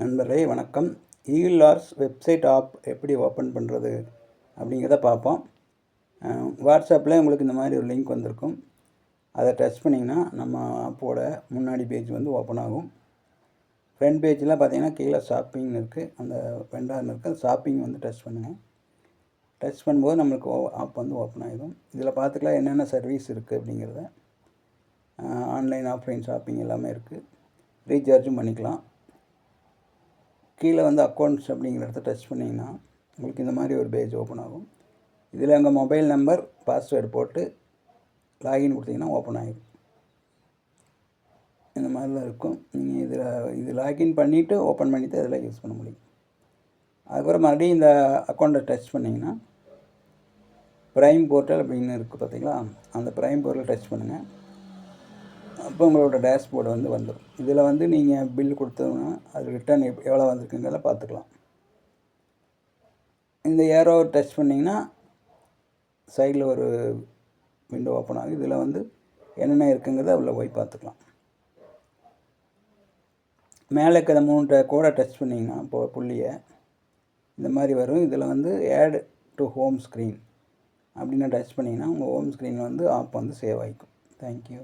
நண்பர்களே வணக்கம். ஈகிள்ஆர்ஸ் வெப்சைட் ஆப் எப்படி ஓப்பன் பண்ணுறது அப்படிங்கிறத பார்ப்போம். வாட்ஸ்அப்பில் உங்களுக்கு இந்த மாதிரி ஒரு லிங்க் வந்திருக்கும். அதை டச் பண்ணிங்கன்னா நம்ம ஆப்போட முன்னாடி பேஜ் வந்து ஓப்பன் ஆகும். ஃப்ரண்ட் பேஜில் பார்த்தீங்கன்னா கீழே ஷாப்பிங் இருக்குது அந்த ஃப்ரெண்டாக இருக்குது ஷாப்பிங் வந்து டச் பண்ணுங்கள் டச் பண்ணும்போது நம்மளுக்கு ஆப் வந்து ஓப்பன் ஆகிடும் இதில் பார்த்துக்கலாம் என்னென்ன சர்வீஸ் இருக்குது அப்படிங்கிறத. ஆன்லைன் ஆஃப்லைன் ஷாப்பிங் எல்லாமே இருக்குது ரீசார்ஜும் பண்ணிக்கலாம். கீழே வந்து அக்கௌண்ட்ஸ் அப்படிங்கிற இடத்த டச் பண்ணிங்கன்னா உங்களுக்கு இந்த மாதிரி ஒரு பேஜ் ஓப்பன் ஆகும். இதில் உங்கள் மொபைல் நம்பர் பாஸ்வேர்டு போட்டு லாகின் கொடுத்தீங்கன்னா ஓப்பன் ஆகிடும் இந்த மாதிரிலாம் இருக்கும். நீங்கள் இதில் இது லாகின் பண்ணிவிட்டு ஓப்பன் பண்ணிவிட்டு அதில் யூஸ் பண்ண முடியும். அதுக்கப்புறம் மறுபடியும் இந்த அக்கௌண்ட்டை டச் பண்ணிங்கன்னா ப்ரைம் போர்ட்டல் அப்படின்னு இருக்குது பார்த்தீங்களா அந்த ப்ரைம் போர்ட்டல் டச் பண்ணுங்கள் அப்போ உங்களோட டேஷ்போர்டு வந்து வந்துடும் இதில் வந்து நீங்கள் பில் கொடுத்தோன்னா அது ரிட்டர்ன் எப் எவ்வளோ வந்திருக்குங்கிறத பார்த்துக்கலாம். இந்த ஏரோ டச் பண்ணிங்கன்னா சைடில் ஒரு விண்டோ ஓப்பன் ஆகும் இதில் வந்து என்னென்ன இருக்குங்கிறத உள்ளே போய் பார்த்துக்கலாம். மேலே இருக்கிற மூணு கோடை டச் பண்ணிங்கன்னா இப்போ புள்ளியை இந்த மாதிரி வரும். இதில் வந்து ஆட் டு ஹோம் ஸ்க்ரீன் அப்படின்னு டச் பண்ணிங்கன்னா உங்கள் ஹோம் ஸ்க்ரீனில் வந்து ஆப் வந்து சேவ் ஆகிக்கும். தேங்க்யூ